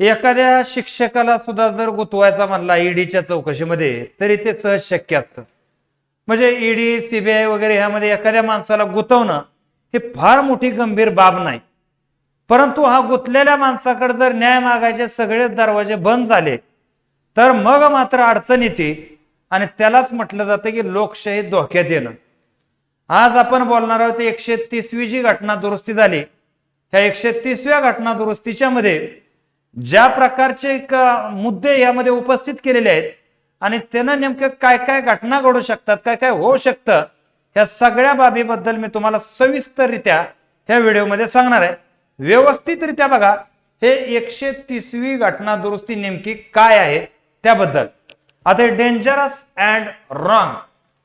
एखाद्या शिक्षकाला सुद्धा जर गुतवायचा म्हणला ईडीच्या चौकशीमध्ये तरी ते सहज शक्य असतं. म्हणजे ईडी सीबीआय वगैरे ह्यामध्ये एखाद्या माणसाला गुतवणं ही फार मोठी गंभीर बाब नाही. परंतु हा गुंतलेल्या माणसाकडे जर न्याय मागायचे सगळेच दरवाजे बंद झाले तर मग मात्र अडचण येते आणि त्यालाच म्हटलं जातं की लोकशाही धोक्यात येणं. आज आपण बोलणार आहोत एकशे तीसवी जी घटना दुरुस्ती झाली. ह्या एकशे तीसव्या घटना दुरुस्तीच्या मध्ये ज्या प्रकारचे एक मुद्दे यामध्ये उपस्थित केलेले आहेत आणि त्यांना नेमकं काय काय घटना घडू शकतात काय काय होऊ शकतं ह्या सगळ्या बाबीबद्दल मी तुम्हाला सविस्तररित्या ह्या व्हिडिओमध्ये सांगणार आहे. व्यवस्थितरित्या बघा हे एकशे तीसवी घटना दुरुस्ती नेमकी काय आहे त्याबद्दल. आता हे डेंजरस अँड रॉंग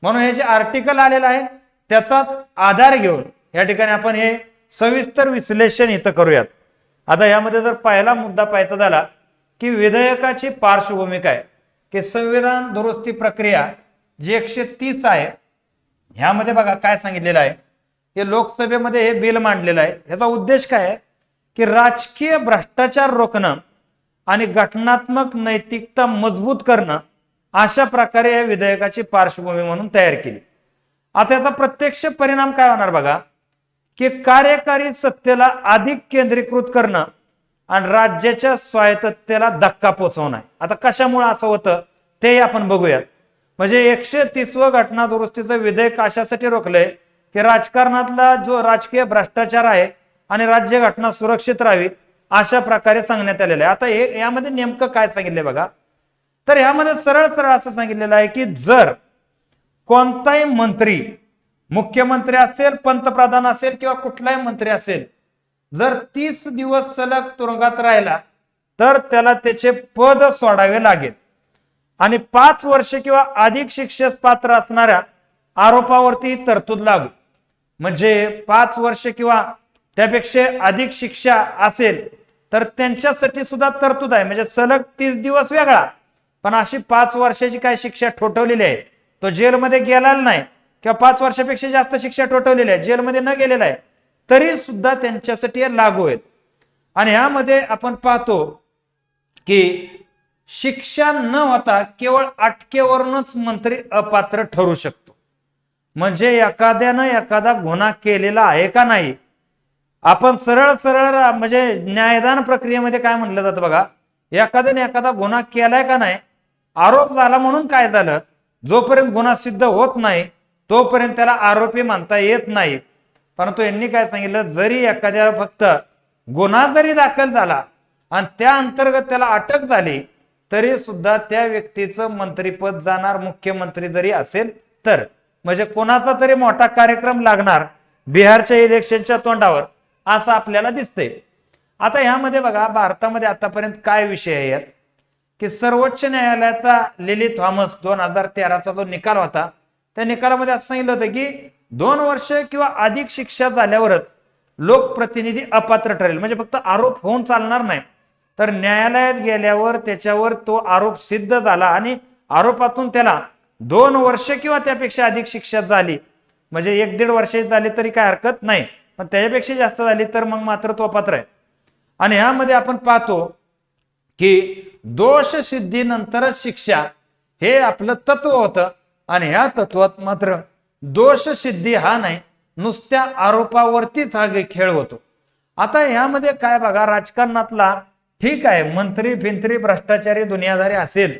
म्हणून हे जे आर्टिकल आलेलं आहे त्याचाच आधार घेऊन या ठिकाणी आपण हे सविस्तर विश्लेषण इथं करूयात. आता यामध्ये जर पहिला मुद्दा पाहायचा झाला की विधेयकाची पार्श्वभूमी काय की संविधान दुरुस्ती प्रक्रिया जी एकशे तीस आहे ह्यामध्ये बघा काय सांगितलेलं आहे हे लोकसभेमध्ये हे बिल मांडलेलं आहे. ह्याचा उद्देश काय आहे? की राजकीय भ्रष्टाचार रोखणं आणि घटनात्मक नैतिकता मजबूत करणं अशा प्रकारे या विधेयकाची पार्श्वभूमी म्हणून तयार केली. आता याचा प्रत्यक्ष परिणाम काय होणार बघा? की कार्यकारी सत्तेला अधिक केंद्रीकृत करणं आणि राज्याच्या स्वायत्ततेला धक्का पोचवणं आहे. आता कशामुळे असं होतं ते आपण बघूयात. म्हणजे एकशे तीसवं घटना दुरुस्तीचं विधेयक अशासाठी रोखलंय? की राजकारणातला जो राजकीय भ्रष्टाचार आहे आणि राज्य घटना सुरक्षित राहावी अशा प्रकारे सांगण्यात आलेलं आहे. आता हे यामध्ये नेमकं काय सांगितलंय बघा. तर यामध्ये सरळ सरळ असं सांगितलेलं आहे की जर कोणताही मंत्री मुख्यमंत्री असेल पंतप्रधान असेल किंवा कुठलाही मंत्री असेल जर तीस दिवस सलग तुरुंगात राहिला तर त्याला त्याचे पद सोडावे लागेल. आणि पाच वर्ष किंवा अधिक शिक्षेस पात्र असणाऱ्या आरोपावरती तरतूद लागू. म्हणजे पाच वर्ष किंवा त्यापेक्षा अधिक शिक्षा असेल तर त्यांच्यासाठी सुद्धा तरतूद आहे. म्हणजे सलग तीस दिवस वेगळा. पण अशी पाच वर्षाची काय शिक्षा ठोठवलेली आहे तो जेलमध्ये गेलेला नाही. किंवा पाच वर्षापेक्षा जास्त शिक्षा टोटवलेल्या आहे जेलमध्ये न गेलेला आहे तरी सुद्धा त्यांच्यासाठी लागू आहेत. आणि ह्यामध्ये आपण पाहतो की शिक्षा न होता केवळ अटकेवरूनच मंत्री अपात्र ठरू शकतो. म्हणजे एखाद्यानं एखादा गुन्हा केलेला आहे का नाही? आपण सरळ सरळ म्हणजे न्यायदान प्रक्रियेमध्ये काय म्हणलं जातं बघा? एखाद्याने एखादा गुन्हा केलाय का नाही? आरोप झाला म्हणून काय झालं? जोपर्यंत गुन्हा सिद्ध होत नाही तोपर्यंत त्याला आरोपी म्हणता येत नाही. परंतु यांनी काय सांगितलं? जरी एखाद्याला फक्त गुन्हा जरी दाखल झाला आणि त्या अंतर्गत त्याला अटक झाली तरी सुद्धा त्या व्यक्तीचं मंत्रीपद जाणार मुख्यमंत्री जरी असेल तर. म्हणजे कोणाचा तरी मोठा कार्यक्रम लागणार बिहारच्या इलेक्शनच्या तोंडावर असं आपल्याला दिसतंय. आता ह्यामध्ये बघा भारतामध्ये आतापर्यंत काय विषय आहेत? की सर्वोच्च न्यायालयाचा लिली थॉमस दोन हजार तेराचा जो निकाल होता त्या निकालामध्ये असं सांगितलं होतं की दोन वर्ष किंवा अधिक शिक्षा झाल्यावरच लोकप्रतिनिधी अपात्र ठरेल. म्हणजे फक्त आरोप होऊन चालणार नाही. तर न्यायालयात गेल्यावर त्याच्यावर तो आरोप सिद्ध झाला आणि आरोपातून त्याला दोन वर्ष किंवा त्यापेक्षा अधिक शिक्षा झाली. म्हणजे एक दीड वर्षाची झाली तरी काय हरकत नाही. पण त्याच्यापेक्षा जास्त झाली तर मग मात्र तो अपात्र आहे. आणि ह्यामध्ये आपण पाहतो की दोष सिद्धीनंतरच शिक्षा हे आपलं तत्व होतं. आणि ह्या तत्वात मात्र दोष सिद्धी हा नाही नुसत्या आरोपावरतीच हा खेळ होतो. आता ह्यामध्ये काय बघा राजकारणातला ठीक आहे मंत्री फिंत्री भ्रष्टाचारी दुनियादारी असेल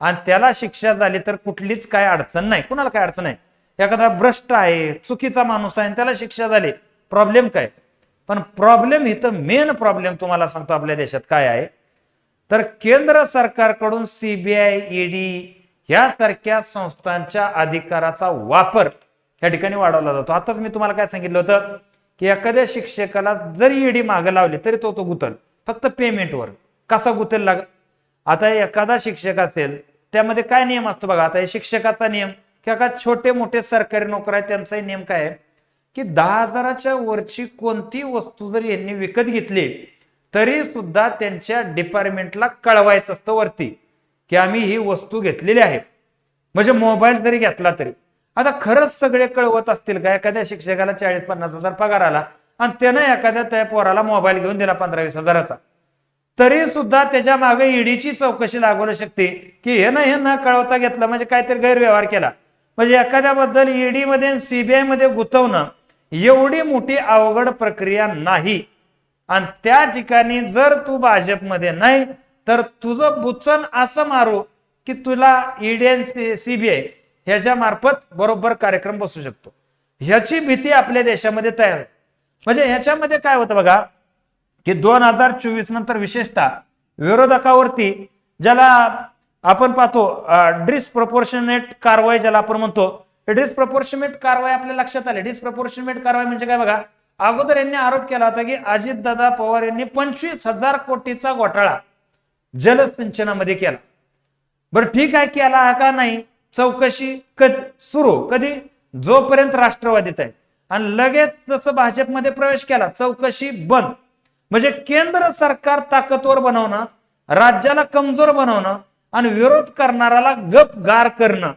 आणि त्याला शिक्षा झाली तर कुठलीच काय अडचण नाही. कुणाला काय अडचण नाही? एखादा भ्रष्ट आहे चुकीचा माणूस आहे आणि त्याला शिक्षा झाली. प्रॉब्लेम काय? पण प्रॉब्लेम इथं मेन प्रॉब्लेम तुम्हाला सांगतो आपल्या देशात काय आहे. तर केंद्र सरकारकडून सीबीआय ईडी यासारख्या संस्थांच्या अधिकाराचा वापर या ठिकाणी वाढवला जातो. आताच मी तुम्हाला काय सांगितलं होतं की एखाद्या शिक्षकाला जरी ईडी मागं लावली तरी तो तो गुतल. फक्त पेमेंटवर कसा गुतल लाग? आता एखादा शिक्षक असेल त्यामध्ये काय नियम असतो बघा. आता हे शिक्षकाचा नियम किंवा का छोटे मोठे सरकारी नोकर आहेत त्यांचाही नियम काय आहे? की दहा हजाराच्या वरची कोणती वस्तू जर यांनी विकत घेतली तरी सुद्धा त्यांच्या डिपार्टमेंटला कळवायचं असतं वरती. की आम्ही ही वस्तू घेतलेली आहे. म्हणजे मोबाईल जरी घेतला तरी. आता खरंच सगळे कळवत असतील का? एखाद्या शिक्षकाला चाळीस पन्नास हजार पगार आला आणि त्यानं एखाद्या त्या पोराला मोबाईल घेऊन दिला पंधरा वीस हजाराचा. तरी सुद्धा त्याच्यामागे ईडीची चौकशी लागवू शकते की हे ना हे न कळवता घेतलं म्हणजे काहीतरी गैरव्यवहार केला. म्हणजे एखाद्याबद्दल ईडी मध्ये सीबीआयमध्ये गुंतवणं एवढी मोठी अवघड प्रक्रिया नाही. आणि त्या ठिकाणी जर तू भाजपमध्ये नाही तर तुझं बुचन असं मारू की तुला ईडीएन सीबीआय ह्याच्या मार्फत बरोबर कार्यक्रम बसू शकतो. ह्याची भीती आपल्या देशामध्ये तयार म्हणजे ह्याच्यामध्ये काय होतं बघा की दोन हजार चोवीस नंतर विशेषतः विरोधकावरती ज्याला आपण पाहतो डिस्प्रपोर्शनेट कारवाई ज्याला आपण म्हणतो डिस्प्रपोर्शनेट कारवाई आपल्या लक्षात आली. डिस्प्रपोर्शनेट कारवाई म्हणजे काय बघा अगोदर यांनी आरोप केला होता की अजितदादा पवार यांनी पंचवीस हजार कोटीचा घोटाळा जलसिंचनामध्ये केला. बरं ठीक आहे केला का नाही? चौकशी कधी सुरू? कधी? जोपर्यंत राष्ट्रवादीत आहे. आणि लगेच जसं भाजपमध्ये प्रवेश केला चौकशी बंद. म्हणजे केंद्र सरकार ताकदवर बनवणं राज्याला कमजोर बनवणं आणि विरोध करणाऱ्याला गप गार करणं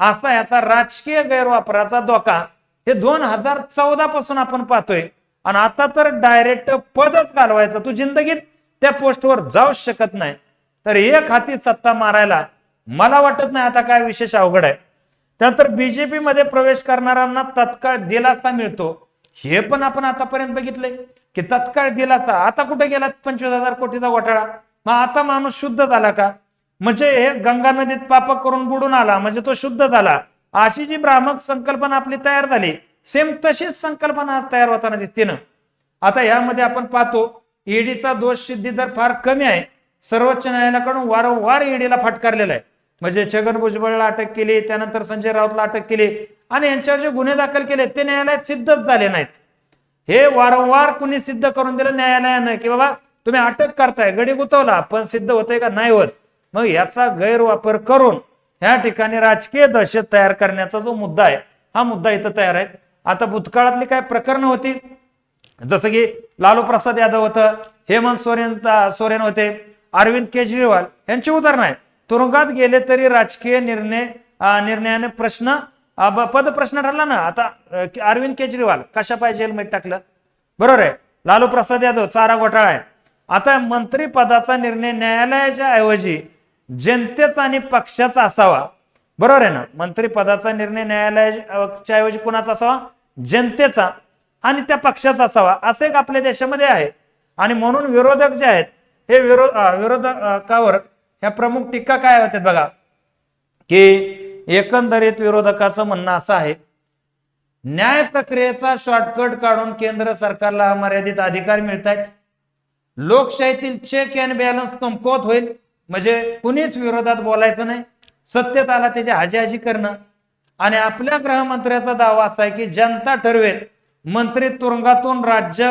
असा याचा राजकीय गैरवापराचा धोका हे दोन हजार चौदा पासून आपण पाहतोय. आणि आता तर डायरेक्ट पदच घालवायचं. तू जिंदगीत त्या पोस्टवर जाऊच शकत नाही. तर एक हाती सत्ता मारायला मला वाटत नाही आता काय विशेष अवघड आहे. त्यानंतर बीजेपी मध्ये प्रवेश करणाऱ्यांना तत्काळ दिलासा मिळतो. हे पण आपण आतापर्यंत बघितले की तत्काळ दिलासा. आता कुठे गेला? पंचवीस हजार कोटीचा घोटाळा. मग आता माणूस शुद्ध झाला का? म्हणजे हे गंगा नदीत पाप करून बुडून आला. म्हणजे तो शुद्ध झाला. अशी जी भ्रामक संकल्पना आपली तयार झाली सेम तशीच संकल्पना आज तयार होताना दिसते ना आता यामध्ये आपण पाहतो ईडीचा दोष सिद्धी दर फार कमी आहे. सर्वोच्च न्यायालयाकडून वारंवार ईडीला फटकारलेला आहे. म्हणजे छगन भुजबळला अटक केली त्यानंतर संजय राऊतला अटक केली आणि यांच्यावर जे गुन्हे दाखल केले ते न्यायालयात सिद्धच झाले नाहीत. हे वारंवार कुणी सिद्ध करून दिलं न्यायालयानं की बाबा तुम्ही अटक करताय गडी गुतवला पण सिद्ध होतंय का? नाही होत. मग याचा गैरवापर करून ह्या ठिकाणी राजकीय दहशत तयार करण्याचा जो मुद्दा आहे हा मुद्दा इथं तयार आहे. आता भूतकाळातली काय प्रकरणं होती? जसं की लालू प्रसाद यादव होतं हेमंत सोरेन सोरेन होते अरविंद केजरीवाल यांची उदाहरण आहे. तुरुंगात गेले तरी राजकीय निर्णय निर्णयाने प्रश्न पद प्रश्न ठरला ना? आता अरविंद केजरीवाल कशा पाहिजे हेल्मेट टाकलं? बरोबर आहे. लालू प्रसाद यादव चारा घोटाळा आहे. आता मंत्री पदाचा निर्णय न्यायालयाच्या ऐवजी जनतेचा आणि पक्षाचा असावा. बरोबर आहे ना? मंत्री पदाचा निर्णय न्यायालयाच्या ऐवजी कुणाचा असावा? जनतेचा. आणि त्या पक्षाचा असावा असं एक आपल्या देशामध्ये आहे. आणि म्हणून विरोधक जे आहेत हे विरोध विरोधकावर ह्या प्रमुख टीका काय होत्या बघा की एकंदरीत विरोधकाचं म्हणणं असं आहे न्याय प्रक्रियेचा शॉर्टकट काढून केंद्र सरकारला मर्यादित अधिकार मिळत आहेत लोकशाहीतील चेक अँड बॅलन्स कमकुवत होईल. म्हणजे कुणीच विरोधात बोलायचं नाही. सत्तेत आला त्याची हाजी करणं. आणि आपल्या गृहमंत्र्याचा दावा असा आहे की जनता ठरवेल मंत्री तुरुंगातून राज्य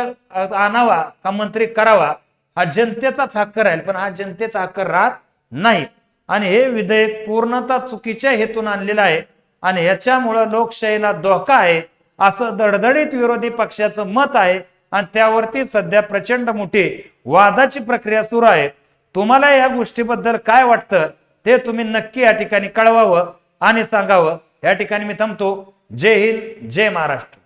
आणावा का मंत्री करावा हा जनतेचाच हक्क राहील पण हा जनतेचा हक्क राहत नाही. आणि हे विधेयक पूर्णतः चुकीच्या हेतून आणलेलं आहे. आणि ह्याच्यामुळं लोकशाहीला धोका आहे असं दडदडीत विरोधी पक्षाचं मत आहे. आणि त्यावरती सध्या प्रचंड मोठी वादाची प्रक्रिया सुरू आहे. तुम्हाला या गोष्टीबद्दल काय वाटतं ते तुम्ही नक्की या ठिकाणी कळवावं आणि सांगावं. या ठिकाणी मी थांबतो. जय हिंद जय महाराष्ट्र.